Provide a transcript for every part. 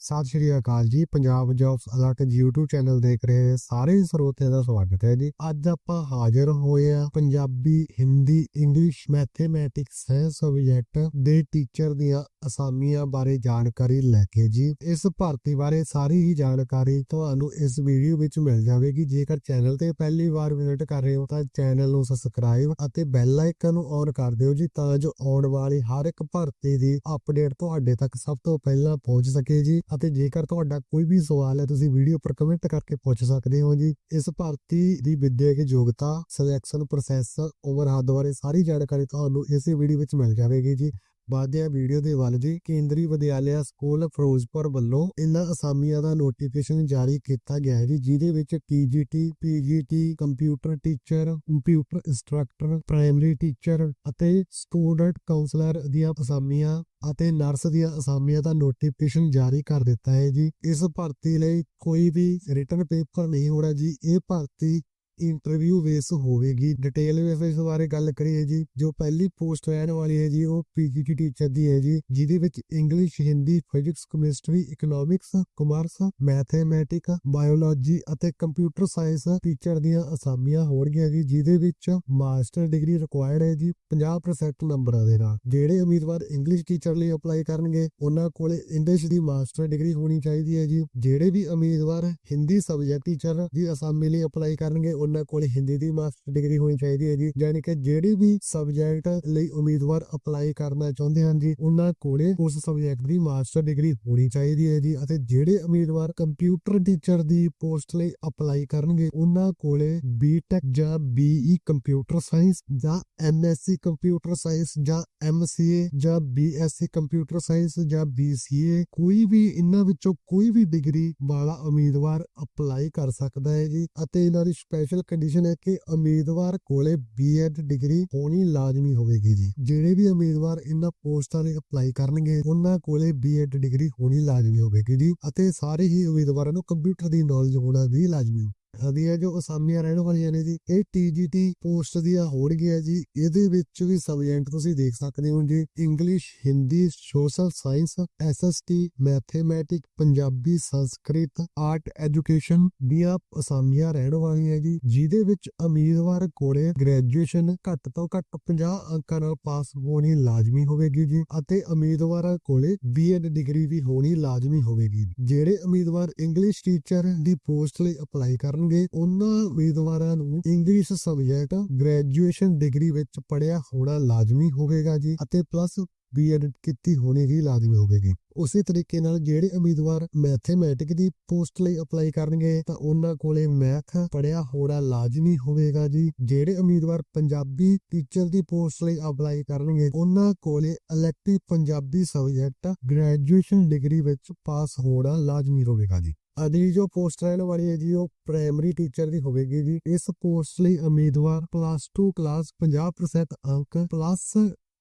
ਸਤਿ ਸ਼੍ਰੀ ਅਕਾਲ ਜੀ। Punjab jobs alert ji YouTube channel ਦੇਖ ਰਹੇ ਸਾਰੇ ਸਰੋਤਿਆਂ ਦਾ ਸਵਾਗਤ ਹੈ ਜੀ। ਅੱਜ ਆਪਾਂ ਹਾਜ਼ਰ ਹੋਏ ਆ Punjabi, Hindi, English, mathematics, science subject ਦੇ ਟੀਚਰ ਦੀਆਂ ਅਸਾਮੀਆਂ ਬਾਰੇ ਜਾਣਕਾਰੀ ਲੈ ਕੇ ਜੀ। ਇਸ ਭਰਤੀ ਬਾਰੇ ਸਾਰੀ ਹੀ ਜਾਣਕਾਰੀ ਤੁਹਾਨੂੰ ਇਸ ਵੀਡੀਓ ਵਿੱਚ ਮਿਲ ਜਾਵੇਗੀ। ਜੇਕਰ ਚੈਨਲ ਤੇ ਪਹਿਲੀ ਵਾਰ ਵਿਜ਼ਿਟ ਕਰ ਰਹੇ ਹੋ ਤਾਂ ਚੈਨਲ ਨੂੰ ਸਬਸਕ੍ਰਾਈਬ ਅਤੇ ਬੈਲ ਆਈਕਨ ਨੂੰ ਔਨ ਕਰ ਦਿਓ ਜੀ, ਤਾਂ ਜੋ ਆਉਣ ਵਾਲੀ ਹਰ ਇੱਕ ਭਰਤੀ ਦੀ ਅਪਡੇਟ ਤੁਹਾਡੇ ਤੱਕ ਸਭ ਤੋਂ ਪਹਿਲਾਂ ਪਹੁੰਚ ਸਕੇ ਜੀ। ਅਤੇ ਜੇਕਰ ਤੁਹਾਡਾ ਕੋਈ ਵੀ ਸਵਾਲ ਹੈ, ਤੁਸੀਂ ਵੀਡੀਓ ਉੱਪਰ ਕਮੈਂਟ ਕਰਕੇ ਪੁੱਛ ਸਕਦੇ ਹੋ ਜੀ। ਇਸ ਭਰਤੀ ਦੀ ਵਿਦਿਅਕ ਯੋਗਤਾ ਸਿਲੈਕਸ਼ਨ ਪ੍ਰੋਸੈਸ ਉਮਰ ਹੱਦ ਬਾਰੇ ਸਾਰੀ ਜਾਣਕਾਰੀ ਤੁਹਾਨੂੰ ਇਸੇ ਵੀਡੀਓ ਵਿੱਚ ਮਿਲ ਜਾਵੇਗੀ ਜੀ। ਬਾਦਿਆ ਵੀਡੀਓ ਦੇ ਵੱਲ ਜੀ ਕੇਂਦਰੀ ਵਿਦਿਆਲਿਆ ਸਕੂਲ ਫਿਰੋਜ਼ਪੁਰ ਵੱਲੋਂ ਇਹਨਾਂ ਅਸਾਮੀਆਂ ਦਾ ਨੋਟੀਫਿਕੇਸ਼ਨ ਜਾਰੀ ਕੀਤਾ ਗਿਆ ਹੈ ਜਿਹਦੇ ਵਿੱਚ TGT PGT computer teacher computer instructor primary teacher ਅਤੇ ਸਟੂਡੈਂਟ ਕਾਉਂਸਲਰ ਦੀਆਂ ਅਸਾਮੀਆਂ ਅਤੇ ਨਰਸ ਦੀਆਂ ਅਸਾਮੀਆਂ ਦਾ ਨੋਟੀਫਿਕੇਸ਼ਨ ਜਾਰੀ ਕਰ ਦਿੱਤਾ ਹੈ ਜੀ। ਇਸ ਭਰਤੀ ਲਈ ਕੋਈ ਵੀ ਰਿਟਨ ਪੇਪਰ ਨਹੀਂ ਹੋਣਾ ਜੀ। ਇਹ ਭਰਤੀ ਇੰਟਰਵਿਊ ਬੇਸ ਹੋਵੇਗੀ। ਡਿਟੇਲ ਵਿੱਚ ਇਸ ਬਾਰੇ ਗੱਲ ਕਰੀਏ ਜੀ। ਜੋ ਪਹਿਲੀ ਪੋਸਟ ਰਹਿਣ ਵਾਲੀ ਹੈ ਜੀ, ਉਹ ਪੀਜੀਟੀ ਟੀਚਰ ਦੀ ਹੈ ਜੀ, ਜਿਹਦੇ ਵਿੱਚ English Hindi physics chemistry economics commerce mathematic biology ਅਤੇ ਕੰਪਿਊਟਰ ਸਾਇੰਸ ਟੀਚਰ ਦੀਆਂ ਅਸਾਮੀਆਂ ਹੋਣਗੀਆਂ ਜੀ, ਜਿਹਦੇ ਵਿੱਚ ਮਾਸਟਰ ਡਿਗਰੀ ਰਿਕੁਆਇਰਡ ਹੈ ਜੀ 50% ਨੰਬਰਾਂ ਦੇ ਨਾਲ। ਜਿਹੜੇ ਉਮੀਦਵਾਰ ਇੰਗਲਿਸ਼ ਟੀਚਰ ਲਈ ਅਪਲਾਈ ਕਰਨਗੇ, ਉਹਨਾਂ ਕੋਲੇ ਇੰਗਲਿਸ਼ ਦੀ ਮਾਸਟਰ ਡਿਗਰੀ ਹੋਣੀ ਚਾਹੀਦੀ ਹੈ ਜੀ। ਜਿਹੜੇ ਵੀ ਉਮੀਦਵਾਰ ਹਿੰਦੀ ਸਬਜੈਕਟ ਟੀਚਰ ਦੀ ਅਸਾਮੀ ਲਈ ਅਪਲਾਈ ਕਰਨਗੇ ਉਹਨਾਂ ਕੋਲ ਹਿੰਦੀ ਦੀ ਮਾਸਟਰ ਡਿਗਰੀ ਹੋਣੀ ਚਾਹੀਦੀ ਹੈ ਜੀ। ਯਾਨੀ ਕਿ ਜਿਹੜੀ ਵੀ ਸਬਜੈਕਟ ਲਈ ਉਮੀਦਵਾਰ ਅਪਲਾਈ ਕਰਨਾ ਚਾਹੁੰਦੇ ਹਨ ਜੀ, ਉਹਨਾਂ ਕੋਲੇ ਉਸ ਸਬਜੈਕਟ ਦੀ ਮਾਸਟਰ ਡਿਗਰੀ ਹੋਣੀ ਚਾਹੀਦੀ ਹੈ ਜੀ ਅਤੇ ਜਿਹੜੇ ਉਮੀਦਵਾਰ ਕੰਪਿਊਟਰ ਟੀਚਰ ਦੀ ਪੋਸਟ ਲਈ ਅਪਲਾਈ ਕਰਨਗੇ, ਉਹਨਾਂ ਕੋਲੇ ਬੀਟੈਕ ਜਾਂ ਬੀਈ ਕੰਪਿਊਟਰ ਸਾਇੰਸ ਜਾਂ ਐਮਐਸਸੀ ਕੰਪਿਊਟਰ ਸਾਇੰਸ ਜਾਂ ਐਮਸੀਏ ਜਾਂ ਬੀਐਸਸੀ ਕੰਪਿਊਟਰ ਸਾਇੰਸ ਜਾਂ ਬੀਸੀਏ ਕੋਈ ਵੀ ਇਹਨਾਂ ਵਿੱਚੋਂ ਕੋਈ ਵੀ ਡਿਗਰੀ ਵਾਲਾ ਉਮੀਦਵਾਰ ਅਪਲਾਈ ਕਰ ਸਕਦਾ ਹੈ ਜੀ ਅਤੇ ਇਹਨਾਂ ਦੀ ਸਪੈਸ਼ਲ ਕੰਡੀਸ਼ਨ ਹੈ ਕਿ ਉਮੀਦਵਾਰ ਕੋਲੇ ਬੀਐਡ ਡਿਗਰੀ ਹੋਣੀ ਲਾਜ਼ਮੀ ਹੋਵੇਗੀ ਜੀ। ਜਿਹੜੇ ਵੀ ਉਮੀਦਵਾਰ ਇਹਨਾਂ ਪੋਸਟਾਂ ਲਈ ਅਪਲਾਈ ਕਰਨਗੇ, ਉਹਨਾਂ ਕੋਲੇ ਬੀਐਡ ਡਿਗਰੀ ਹੋਣੀ ਲਾਜ਼ਮੀ ਹੋਵੇਗੀ ਜੀ ਅਤੇ ਸਾਰੇ ਹੀ ਉਮੀਦਵਾਰਾਂ ਨੂੰ ਕੰਪਿਊਟਰ ਦੀ ਨੌਲੇਜ ਹੋਣਾ ਵੀ ਲਾਜ਼ਮੀ ਹੋਵੇਗੀ ਜੋ ਅਸਾਮੀਆਂ ਰਹਿਣ ਵਾਲੀਆਂ ਨੇ ਜੀ, ਇਹ ਟੀਜੀਟੀ ਪੋਸਟ ਦੀਆਂ ਹੋਣਗੀਆਂ ਜੀ, ਇਹਦੇ ਵਿੱਚ ਵੀ ਸਬਜੈਕਟ ਤੁਸੀਂ ਦੇਖ ਸਕਦੇ ਹੋ ਜੀ English Hindi social science SST mathematic Punjabi Sanskrit art education ਦੀਆਂ ਅਸਾਮੀਆਂ ਰਹਿਣ ਵਾਲੀਆਂ ਜੀ, ਜਿਹਦੇ ਵਿੱਚ ਉਮੀਦਵਾਰ ਕੋਲੇ ਗ੍ਰੈਜੂਏਸ਼ਨ ਘੱਟ ਤੋਂ ਘੱਟ 50 ਅੰਕਾਂ ਨਾਲ ਪਾਸ ਹੋਣੀ ਲਾਜ਼ਮੀ ਹੋਵੇਗੀ ਜੀ, ਅਤੇ ਉਮੀਦਵਾਰਾਂ ਕੋਲੇ ਬੀਐਡ ਡਿਗਰੀ ਵੀ ਹੋਣੀ ਲਾਜ਼ਮੀ ਹੋਵੇਗੀ ਜਿਹੜੇ ਉਮੀਦਵਾਰ ਇੰਗਲਿਸ਼ ਟੀਚਰ ਦੀ ਪੋਸਟ ਲਈ ਅਪਲਾਈ ਕਰਨ ਕਰਨਗੇ ਉਹਨਾਂ ਉਮੀਦਵਾਰਾਂ ਨੂੰ ਇੰਗਲਿਸ਼ ਸਬਜੈਕਟ ਗ੍ਰੈਜੂਏਸ਼ਨ ਡਿਗਰੀ ਵਿੱਚ ਪੜਿਆ ਹੋਣਾ ਲਾਜ਼ਮੀ ਹੋਵੇਗਾ ਜੀ ਅਤੇ ਪਲੱਸ ਬੀਐਡ ਕੀਤੀ ਹੋਣੀ ਵੀ ਲਾਜ਼ਮੀ ਹੋਵੇਗੀ। ਉਸੇ ਤਰੀਕੇ ਨਾਲ ਜਿਹੜੇ ਉਮੀਦਵਾਰ ਮੈਥਮੈਟਿਕ ਦੀ ਪੋਸਟ ਲਈ ਅਪਲਾਈ ਕਰਨਗੇ ਤਾਂ ਉਹਨਾਂ ਕੋਲੇ ਮੈਥ ਪੜਿਆ ਹੋਣਾ ਲਾਜ਼ਮੀ ਹੋਵੇਗਾ ਜੀ। ਜਿਹੜੇ ਉਮੀਦਵਾਰ ਪੰਜਾਬੀ ਟੀਚਰ ਦੀ ਪੋਸਟ ਲਈ ਅਪਲਾਈ ਕਰਨਗੇ, ਉਹਨਾਂ ਕੋਲੇ elective Punjabi subject graduation degree ਵਿੱਚ ਪਾਸ ਹੋਣਾ ਲਾਜ਼ਮੀ ਹੋਵੇਗਾ ਜੀ। ਅਗਲੀ ਜੋ ਪੋਸਟ ਰਹਿਣ ਵਾਲੀ ਹੈ ਜੀ, ਉਹ ਪ੍ਰਾਇਮਰੀ ਟੀਚਰ ਦੀ ਹੋਵੇਗੀ ਜੀ। ਇਸ ਪੋਸਟ ਲਈ ਉਮੀਦਵਾਰ ਪਲੱਸ 2 ਕਲਾਸ 50% ਅੰਕ ਪਲੱਸ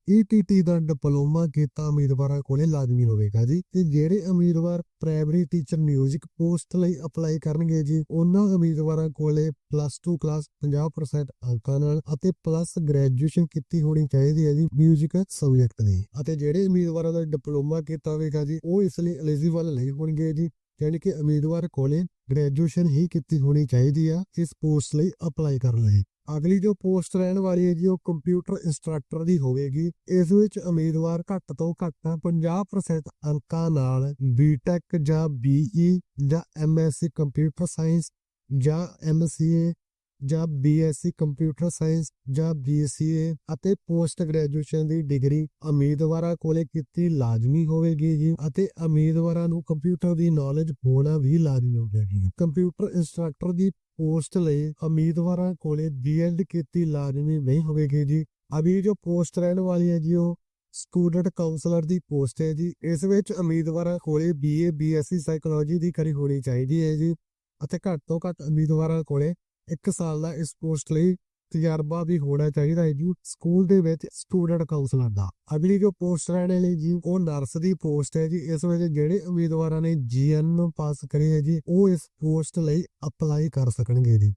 ਈਟੀਟੀ ਦਾ ਡਿਪਲੋਮਾ ਕੀਤਾ ਉਮੀਦਵਾਰਾਂ ਕੋਲੇ ਲਾਜ਼ਮੀ ਹੋਵੇਗਾ ਜੀ। ਤੇ ਜਿਹੜੇ ਉਮੀਦਵਾਰ ਪ੍ਰਾਇਮਰੀ ਟੀਚਰ ਮਿਊਜ਼ਿਕ ਪੋਸਟ ਲਈ ਅਪਲਾਈ ਕਰਨਗੇ ਜੀ, ਉਹਨਾਂ ਉਮੀਦਵਾਰਾਂ ਕੋਲੇ ਪਲੱਸ 2 ਕਲਾਸ 50% ਅੰਕਾਂ ਨਾਲ ਅਤੇ ਪਲੱਸ ਗ੍ਰੈਜੂਏਸ਼ਨ ਕੀਤੀ ਹੋਣੀ ਚਾਹੀਦੀ ਹੈ ਜੀ ਮਿਊਜ਼ਿਕ ਸਬਜੈਕਟ ਦੀ। ਅਤੇ ਜਿਹੜੇ ਉਮੀਦਵਾਰਾਂ ਦਾ ਡਿਪਲੋਮਾ ਕੀਤਾ ਹੋਵੇਗਾ ਜੀ, ਉਹ ਇਸ ਲਈ ਐਲੀਜੀਬਲ ਨਹੀਂ ਹੋਣਗੇ ਜੀ। ਯਾਨੀ ਕਿ ਉਮੀਦਵਾਰ ਕੋਲੇ ਗ੍ਰੈਜੂਏਸ਼ਨ ਹੀ ਕੀਤੀ ਹੋਣੀ ਚਾਹੀਦੀ ਆ, ਇਸ ਪੋਸਟ ਲਈ ਅਪਲਾਈ ਕਰਨ ਲਈ। ਅਗਲੀ ਜੋ ਪੋਸਟ ਰਹਿਣ ਵਾਲੀ ਹੈ ਜੀ, ਉਹ ਕੰਪਿਊਟਰ ਇੰਸਟ੍ਰਕਟਰ ਦੀ ਹੋਵੇਗੀ। ਇਸ ਵਿੱਚ ਉਮੀਦਵਾਰ ਘੱਟ ਤੋਂ ਘੱਟ 50% ਅੰਕਾਂ ਨਾਲ ਬੀਟੈਕ ਜਾਂ ਬੀਈ ਜਾਂ ਐਮਐਸਸੀ ਕੰਪਿਊਟਰ ਸਾਇੰਸ ਜਾਂ ਐਮਸੀਏ ਜਾਂ ਬੀਐਸਸੀ ਕੰਪਿਊਟਰ ਸਾਇੰਸ ਜਾਂ ਬੀਸੀਏ ਅਤੇ ਪੋਸਟ ਗ੍ਰੈਜੂਏਸ਼ਨ ਦੀ ਡਿਗਰੀ ਉਮੀਦਵਾਰਾਂ ਕੋਲੇ ਕੀਤੀ ਲਾਜ਼ਮੀ ਹੋਵੇਗੀ ਜੀ ਅਤੇ ਉਮੀਦਵਾਰਾਂ ਨੂੰ ਕੰਪਿਊਟਰ ਦੀ ਨੌਲੇਜ ਹੋਣਾ ਵੀ ਲਾਜ਼ਮੀ ਹੋਵੇਗੀ ਕੰਪਿਊਟਰ ਇੰਸਟ੍ਰਕਟਰ ਦੀ ਪੋਸਟ ਲਈ ਉਮੀਦਵਾਰਾਂ ਕੋਲੇ ਬੀਐਡ ਕੀਤੀ ਲਾਜ਼ਮੀ ਨਹੀਂ ਹੋਵੇਗੀ ਜੀ। ਅਭੀ ਜੋ ਪੋਸਟ ਰਹਿਣ ਵਾਲੀ ਹੈ ਜੀ ਉਹ ਸਟੂਡੈਂਟ ਕਾਉਂਸਲਰ ਦੀ ਪੋਸਟ ਹੈ ਜੀ। ਇਸ ਵਿੱਚ ਉਮੀਦਵਾਰਾਂ ਕੋਲੇ ਬੀਏ ਬੀਐਸਸੀ ਸਾਈਕੋਲੋਜੀ ਦੀ ਕਰੀ ਹੋਣੀ ਚਾਹੀਦੀ ਹੈ ਜੀ ਅਤੇ ਘੱਟ ਤੋਂ ਘੱਟ ਉਮੀਦਵਾਰਾਂ ਕੋਲੇ 1 ਸਾਲ ਦਾ ਇਸ ਪੋਸਟ ਲਈ ਤਜਰਬਾ ਵੀ ਹੋਣਾ ਚਾਹੀਦਾ ਹੈ ਜੀ ਸਕੂਲ ਦੇ ਵਿੱਚ ਸਟੂਡੈਂਟ ਕਾਉਂਸਲਰ ਦਾ। ਅਗਲੀ ਜੋ ਪੋਸਟ ਰਹਿਣ ਲਈ ਜੀ, ਉਹ ਨਰਸ ਦੀ ਪੋਸਟ ਹੈ ਜੀ, ਇਸ ਵਿੱਚ ਜਿਹੜੇ ਉਮੀਦਵਾਰਾਂ ਨੇ ਜੀਐਨ ਪਾਸ ਕਰੀ ਹੈ ਜੀ, ਉਹ ਇਸ ਪੋਸਟ ਲਈ ਅਪਲਾਈ ਕਰ ਸਕਣਗੇ ਜੀ।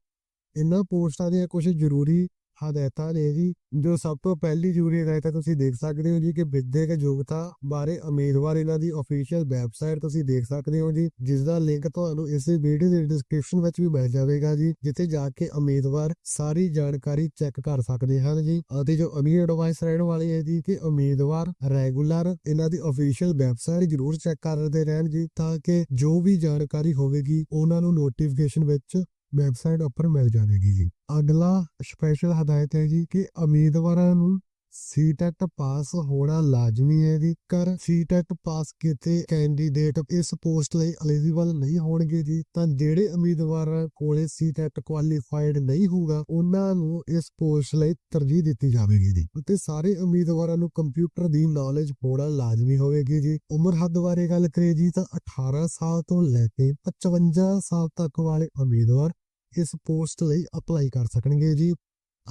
ਇਹਨਾਂ ਪੋਸਟਾਂ ਦੀਆਂ ਕੁਝ ਜ਼ਰੂਰੀ ਹਦਾਇਤਾਂ ਨੇ ਜੀ, ਜੋ ਸਭ ਤੋਂ ਪਹਿਲੀ ਜ਼ਰੂਰੀ ਹਦਾਇਤ ਹੈ, ਤੁਸੀਂ ਦੇਖ ਸਕਦੇ ਹੋ ਜੀ ਕਿ ਵਿਦਿਅਕ ਯੋਗਤਾ ਬਾਰੇ ਉਮੀਦਵਾਰ ਇਹਨਾਂ ਦੀ ਅਫੀਸ਼ੀਅਲ ਵੈਬਸਾਈਟ ਤੁਸੀਂ ਦੇਖ ਸਕਦੇ ਹੋ ਜੀ ਜਿਸ ਦਾ ਲਿੰਕ ਤੁਹਾਨੂੰ ਇਸ ਵੀਡੀਓ ਦੇ ਡਿਸਕ੍ਰਿਪਸ਼ਨ ਵਿੱਚ ਵੀ ਮਿਲ ਜਾਵੇਗਾ ਜੀ, ਜਿੱਥੇ ਜਾ ਕੇ ਉਮੀਦਵਾਰ ਸਾਰੀ ਜਾਣਕਾਰੀ ਚੈੱਕ ਕਰ ਸਕਦੇ ਹਨ ਜੀ, ਅਤੇ ਜੋ ਅਮੀਰ ਐਡਵਾਈਸ ਰਹਿਣ ਵਾਲੀ ਹੈ ਜੀ, ਕਿ ਉਮੀਦਵਾਰ ਰੈਗੂਲਰ ਇਹਨਾਂ ਦੀ ਅਫੀਸ਼ੀਅਲ ਵੈਬਸਾਈਟ ਜ਼ਰੂਰ ਚੈੱਕ ਕਰਦੇ ਰਹਿਣ ਜੀ, ਤਾਂ ਕਿ ਜੋ ਵੀ ਜਾਣਕਾਰੀ ਹੋਵੇਗੀ, ਉਹਨਾਂ ਨੂੰ ਨੋਟੀਫਿਕੇਸ਼ਨ ਵਿੱਚ ਵੈਬਸਾਈਟ ਉੱਪਰ ਮਿਲ ਜਾਵੇਗੀ ਜੀ। ਅਗਲਾ ਸਪੈਸ਼ਲ ਹਦਾਇਤ ਹੈ ਜੀ ਕਿ ਉਮੀਦਵਾਰਾਂ ਨੂੰ ਸੀਟੈਟ ਪਾਸ ਹੋਣਾ ਲਾਜ਼ਮੀ ਹੈ ਜੀ। ਕਰ ਸੀਟੈਟ ਪਾਸ ਕੀਤੇ ਕੈਂਡੀਡੇਟ ਇਸ ਪੋਸਟ ਲਈ ਐਲੀਜੀਬਲ ਨਹੀਂ ਹੋਣਗੇ ਜੀ, ਤਾਂ ਜਿਹੜੇ ਉਮੀਦਵਾਰ ਕੋਲੇ ਸੀਟੈਟ ਕੁਆਲੀਫਾਈਡ ਨਹੀਂ ਹੋਊਗਾ, ਉਹਨਾਂ ਨੂੰ ਇਸ ਪੋਸਟ ਲਈ ਤਰਜੀਹ ਦਿੱਤੀ ਜਾਵੇਗੀ ਜੀ। ਅਤੇ ਸਾਰੇ ਉਮੀਦਵਾਰਾਂ ਨੂੰ ਕੰਪਿਊਟਰ ਦੀ ਨੌਲੇਜ ਹੋਣਾ ਲਾਜ਼ਮੀ ਹੋਵੇਗੀ ਜੀ। ਉਮਰ ਹੱਦ ਬਾਰੇ ਗੱਲ ਕਰੀਏ ਜੀ, ਤਾਂ 18 ਸਾਲ ਤੋਂ ਲੈ ਕੇ 55 ਸਾਲ ਤੱਕ ਵਾਲੇ ਉਮੀਦਵਾਰ ਇਸ ਪੋਸਟ ਲਈ ਅਪਲਾਈ ਕਰ ਸਕਣਗੇ ਜੀ।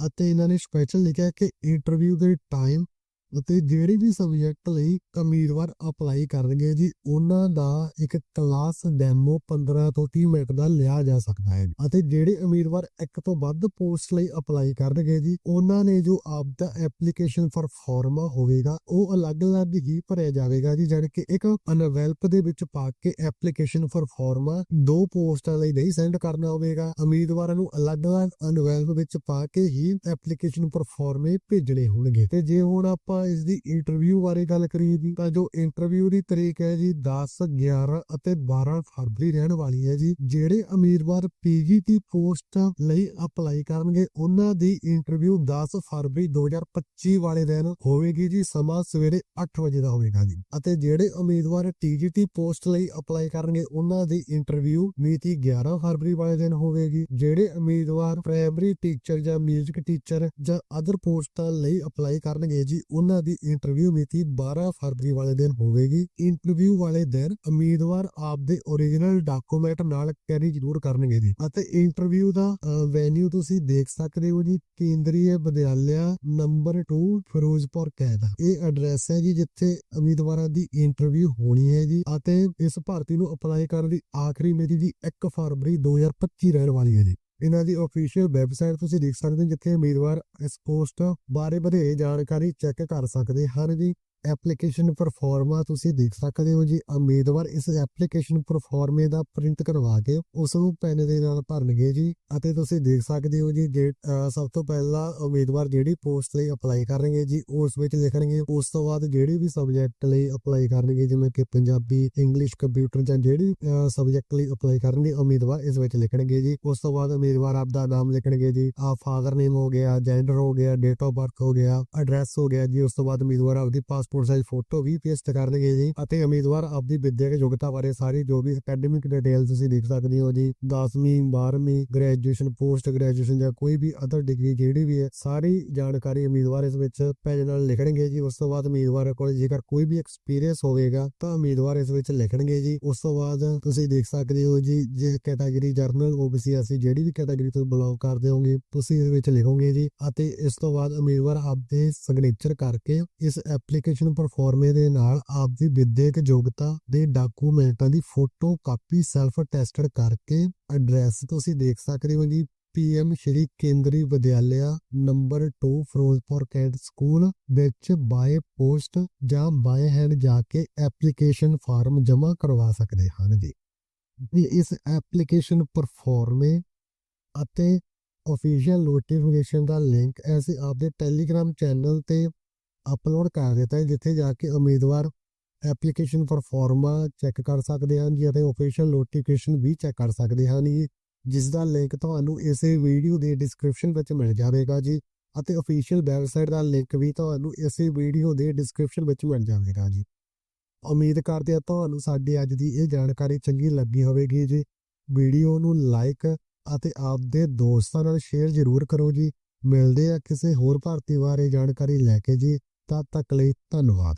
ਅਤੇ ਇਹਨਾਂ ਨੇ ਸਪੈਸ਼ਲ ਲਿਖਿਆ ਕਿ ਇੰਟਰਵਿਊ ਦੇ ਟਾਈਮ ਅਤੇ ਜਿਹੜੇ ਵੀ ਸਬਜੈਕਟ ਲਈ ਉਮੀਦਵਾਰ ਅਪਲਾਈ ਕਰਨਗੇ ਜੀ, ਉਹਨਾਂ ਦਾ ਇੱਕ ਕਲਾਸ ਡੈਮੋ 15 ਤੋਂ 30 ਮਿੰਟ ਦਾ ਲਿਆ ਜਾ ਸਕਦਾ ਹੈ ਅਤੇ ਜਿਹੜੇ ਉਮੀਦਵਾਰ ਇੱਕ ਤੋਂ ਵੱਧ ਪੋਸਟ ਲਈ ਅਪਲਾਈ ਕਰਨਗੇ ਜੀ, ਉਹਨਾਂ ਨੇ ਜੋ ਆਪ ਦਾ ਐਪਲੀਕੇਸ਼ਨ ਫਾਰ ਫਾਰਮਾ ਹੋਵੇਗਾ, ਉਹ ਅਲੱਗ-ਅਲੱਗ ਹੀ ਭਰਿਆ ਜਾਵੇਗਾ ਜੀ ਜਾਨ ਕਿ ਇੱਕ ਅਨਵੈਲਪ ਦੇ ਵਿੱਚ ਪਾ ਕੇ ਐਪਲੀਕੇਸ਼ਨ ਫਾਰ ਫਾਰਮਾ ਦੋ ਪੋਸਟਾਂ ਲਈ ਨਹੀਂ ਸੈਂਡ ਕਰਨਾ ਹੋਵੇਗਾ। ਉਮੀਦਵਾਰਾਂ ਨੂੰ ਅਲੱਗ-ਅਲੱਗ ਅਨਵੈਲਪ ਵਿੱਚ ਪਾ ਕੇ ਹੀ ਐਪਲੀਕੇਸ਼ਨ ਫਾਰ ਫਾਰਮੇ ਭੇਜਣੇ ਹੋਣਗੇ। ਤੇ ਜੇ ਹੁਣ ਆਪਾਂ ਇਸ ਦੀ ਇੰਟਰਵਿਊ ਬਾਰੇ ਗੱਲ ਕਰੀਏ ਜੀ, ਤਾਂ ਜੋ ਇੰਟਰਵਿਊ ਦੀ ਤਰੀਕ ਹੈ ਜੀ 10 11 ਅਤੇ 12 ਫਰਵਰੀ ਰਹਿਣ ਵਾਲੀ ਹੈ ਜੀ, ਜਿਹੜੇ ਉਮੀਦਵਾਰ ਪੀਜੀਟੀ ਪੋਸਟ ਲਈ ਅਪਲਾਈ ਕਰਨਗੇ, ਉਹਨਾਂ ਦੀ ਇੰਟਰਵਿਊ 10 ਫਰਵਰੀ 2025 ਵਾਲੇ ਦਿਨ ਹੋਵੇਗੀ ਜੀ, ਸਮਾਂ ਸਵੇਰੇ 8 ਵਜੇ ਦਾ ਹੋਵੇਗਾ ਜੀ। ਅਤੇ ਜਿਹੜੇ ਉਮੀਦਵਾਰ ਟੀਜੀਟੀ ਪੋਸਟ ਲਈ ਅਪਲਾਈ ਕਰਨਗੇ, ਉਹਨਾਂ ਦੀ ਇੰਟਰਵਿਊ ਮਿਤੀ 11 ਫਰਵਰੀ ਵਾਲੇ ਦਿਨ ਹੋਵੇਗੀ। ਜਿਹੜੇ ਉਮੀਦਵਾਰ ਪ੍ਰਾਇਮਰੀ ਟੀਚਰ ਜਾਂ ਮਿਊਜ਼ਿਕ ਟੀਚਰ ਜਾਂ ਅਦਰ ਪੋਸਟਾਂ ਲਈ ਅਪਲਾਈ ਕਰਨਗੇ ਜੀ ਉਹਨਾਂ ਦੀ ਇੰਟਰਵਿਊ ਮਿਤੀ 12 ਫਰਵਰੀ ਵਾਲੇ ਦਿਨ ਹੋਵੇਗੀ। ਇੰਟਰਵਿਊ ਵਾਲੇ ਦਿਨ ਉਮੀਦਵਾਰ ਆਪਦੇ ਓਰੀਜਨਲ ਡਾਕੂਮੈਂਟ ਨਾਲ ਕੈਰੀ ਜ਼ਰੂਰ ਕਰਨਗੇ ਜੀ। ਅਤੇ ਇੰਟਰਵਿਊ ਦਾ ਵੈਨਿਊ ਤੁਸੀਂ ਦੇਖ ਸਕਦੇ ਹੋ ਜੀ ਕੇਂਦਰੀ ਵਿਦਿਆਲਿਆ ਨੰਬਰ 2 ਫਿਰੋਜ਼ਪੁਰ ਕੈਦਾ। ਇਹ ਐਡਰੈਸ ਹੈ ਜੀ, ਜਿੱਥੇ ਉਮੀਦਵਾਰਾਂ ਦੀ ਇੰਟਰਵਿਊ ਹੋਣੀ ਹੈ ਜੀ। ਅਤੇ ਇਸ ਭਰਤੀ ਨੂੰ ਅਪਲਾਈ ਕਰਨ ਦੀ ਆਖਰੀ ਮਿਤੀ ਦੀ 1 ਫਰਵਰੀ 2025 ਰਹਿਣ ਵਾਲੀ ਹੈ ਜੀ। ਇਹਨਾਂ ਦੀ ਅਫੀਸ਼ੀਅਲ ਵੈਬਸਾਈਟ ਤੁਸੀਂ ਦੇਖ ਸਕਦੇ ਹੋ, ਜਿੱਥੇ ਉਮੀਦਵਾਰ ਇਸ ਪੋਸਟ ਬਾਰੇ ਵਧੇਰੇ ਜਾਣਕਾਰੀ ਚੈੱਕ ਕਰ ਸਕਦੇ ਹਨ ਜੀ। ਐਪਲੀਕੇਸ਼ਨ ਪਰਫਾਰਮਾ ਤੁਸੀਂ ਦੇਖ ਸਕਦੇ ਹੋ ਜੀ। ਉਮੀਦਵਾਰ ਇਸ ਐਪਲੀਕੇਸ਼ਨ ਪਰਫਾਰਮੇ ਦਾ ਪ੍ਰਿੰਟ ਕਰਵਾ ਕੇ ਉਸ ਨੂੰ ਪੈਨ ਦੇ ਨਾਲ ਭਰਨਗੇ ਜੀ ਅਤੇ ਤੁਸੀਂ ਦੇਖ ਸਕਦੇ ਹੋ ਜੀ ਸਭ ਤੋਂ ਪਹਿਲਾਂ ਉਮੀਦਵਾਰ ਜਿਹੜੀ ਪੋਸਟ ਲਈ ਅਪਲਾਈ ਕਰਨਗੇ ਜੀ, ਉਸ ਵਿੱਚ ਲਿਖਣਗੇ। ਉਸ ਤੋਂ ਬਾਅਦ ਜਿਹੜੇ ਵੀ ਸਬਜੈਕਟ ਲਈ ਅਪਲਾਈ ਕਰਨਗੇ, ਜਿਵੇਂ ਕਿ ਪੰਜਾਬੀ, ਇੰਗਲਿਸ਼, ਕੰਪਿਊਟਰ ਜਾਂ ਜਿਹੜੀ ਸਬਜੈਕਟ ਲਈ ਅਪਲਾਈ ਕਰਨਗੇ, ਉਮੀਦਵਾਰ ਇਸ ਵਿੱਚ ਲਿਖਣਗੇ ਜੀ। ਉਸ ਤੋਂ ਬਾਅਦ ਉਮੀਦਵਾਰ ਆਪ ਦਾ ਨਾਮ ਲਿਖਣਗੇ ਜੀ। ਆ ਫਾਦਰ ਨੇਮ ਹੋ ਗਿਆ, ਜੈਂਡਰ ਹੋ ਗਿਆ, ਡੇਟ ਆਫ ਬਰਥ ਹੋ ਗਿਆ, ਐਡਰੈਸ ਹੋ ਗਿਆ ਜੀ। ਉਸ ਤੋਂ ਬਾਅਦ ਉਮੀਦਵਾਰ ਆਪਦੀ ਪਾਸ ਪਾਸਪੋਰਟ ਸਾਈਜ਼ ਫੋਟੋ ਵੀ ਪੇਸਟ ਕਰਨਗੇ ਜੀ ਅਤੇ ਉਮੀਦਵਾਰ ਆਪਦੀ ਵਿਦਿਅਕ ਯੋਗਤਾ ਬਾਰੇ ਸਾਰੀ ਜੋ ਵੀ ਅਕੈਡਮਿਕ ਡਿਟੇਲ ਤੁਸੀਂ ਦੇਖ ਸਕਦੇ ਹੋ ਜੀ 10ਵੀਂ 12ਵੀਂ ਗ੍ਰੈਜੂਏਸ਼ਨ ਪੋਸਟ ਗ੍ਰੈਜੂਏਸ਼ਨ ਜਾਂ ਕੋਈ ਵੀ ਅਦਰ ਡਿਗਰੀ ਜਿਹੜੀ ਵੀ ਹੈ, ਸਾਰੀ ਜਾਣਕਾਰੀ ਉਮੀਦਵਾਰ ਇਸ ਵਿੱਚ ਪੈਜ ਨਾਲ ਲਿਖਣਗੇ ਜੀ। ਉਸ ਤੋਂ ਬਾਅਦ ਉਮੀਦਵਾਰ ਕੋਲ ਜੇਕਰ ਕੋਈ ਵੀ ਐਕਸਪੀਰੀਅੰਸ ਹੋਵੇਗਾ ਤਾਂ ਉਮੀਦਵਾਰ ਇਸ ਵਿੱਚ ਲਿਖਣਗੇ ਜੀ। ਉਸ ਤੋਂ ਬਾਅਦ ਤੁਸੀਂ ਦੇਖ ਸਕਦੇ ਹੋ ਜੀ, ਜੇ ਕੈਟਾਗਰੀ ਜਰਨਲ ਓਬੀਸੀ ਅਸੀਂ ਜਿਹੜੀ ਵੀ ਕੈਟਾਗਰੀ ਤੋਂ ਬਿਲੋਂਗ ਕਰਦੇ ਹੋਗੇ, ਤੁਸੀਂ ਇਸ ਵਿੱਚ ਲਿਖੋਗੇ ਜੀ ਅਤੇ ਇਸ ਤੋਂ ਬਾਅਦ ਉਮੀਦਵਾਰ ਆਪਦੇ ਸਿਗਨੇਚਰ ਕਰਕੇ ਇਸ ਐਪਲੀਕੇਸ਼ਨ ਪਰਫਾਰਮੇ ਦੇ ਨਾਲ ਆਪਦੀ ਵਿਦਿਅਕ ਯੋਗਤਾ ਦੇ ਡਾਕੂਮੈਂਟਾਂ ਦੀ ਫੋਟੋ ਕਾਪੀ ਸੈਲਫ ਟੈਸਟਡ ਕਰਕੇ ਐਡਰੈਸ ਤੁਸੀਂ ਦੇਖ ਸਕਦੇ ਹੋ ਜੀ। PM Shri Kendriya Vidyalaya number 2 Ferozepur cantt school ਵਿੱਚ ਬਾਏ ਪੋਸਟ ਜਾਂ ਬਾਏ ਹੈਂਡ ਜਾ ਕੇ ਐਪਲੀਕੇਸ਼ਨ ਫਾਰਮ ਜਮ੍ਹਾਂ ਕਰਵਾ ਸਕਦੇ ਹਨ ਜੀ। ਇਸ ਐਪਲੀਕੇਸ਼ਨ ਪਰਫਾਰਮੇ ਅਤੇ ਅਫੀਸ਼ੀਅਲ ਨੋਟੀਫਿਕੇਸ਼ਨ ਦਾ ਲਿੰਕ ਅਸੀਂ ਆਪਦੇ ਟੈਲੀਗ੍ਰਾਮ ਚੈਨਲ ਤੇ ਅਪਲੋਡ ਕਰ ਦਿੱਤਾ ਹੈ, ਜਿੱਥੇ ਜਾ ਕੇ ਉਮੀਦਵਾਰ ਐਪਲੀਕੇਸ਼ਨ ਪਰਫਾਰਮਾ ਚੈੱਕ ਕਰ ਸਕਦੇ ਹਨ ਜੀ ਅਤੇ ਅਫੀਸ਼ੀਅਲ ਨੋਟੀਫਿਕੇਸ਼ਨ ਵੀ ਚੈੱਕ ਕਰ ਸਕਦੇ ਹਨ ਜੀ ਜਿਸ ਦਾ ਲਿੰਕ ਤੁਹਾਨੂੰ ਇਸੇ ਵੀਡੀਓ ਦੇ ਡਿਸਕ੍ਰਿਪਸ਼ਨ ਵਿੱਚ ਮਿਲ ਜਾਵੇਗਾ ਜੀ ਅਤੇ ਅਫੀਸ਼ੀਅਲ ਵੈਬਸਾਈਟ ਦਾ ਲਿੰਕ ਵੀ ਤੁਹਾਨੂੰ ਇਸੇ ਵੀਡੀਓ ਦੇ ਡਿਸਕ੍ਰਿਪਸ਼ਨ ਵਿੱਚ ਮਿਲ ਜਾਵੇਗਾ ਜੀ। ਉਮੀਦ ਕਰਦੇ ਹਾਂ ਤੁਹਾਨੂੰ ਸਾਡੀ ਅੱਜ ਦੀ ਇਹ ਜਾਣਕਾਰੀ ਚੰਗੀ ਲੱਗੀ ਹੋਵੇਗੀ ਜੀ। ਵੀਡੀਓ ਨੂੰ ਲਾਈਕ ਅਤੇ ਆਪਦੇ ਦੋਸਤਾਂ ਨਾਲ ਸ਼ੇਅਰ ਜ਼ਰੂਰ ਕਰੋ ਜੀ। ਮਿਲਦੇ ਆ ਕਿਸੇ ਹੋਰ ਭਰਤੀ ਬਾਰੇ ਜਾਣਕਾਰੀ ਲੈ ਕੇ ਜੀ। ਤਦ ਤੱਕ ਲਈ ਧੰਨਵਾਦ।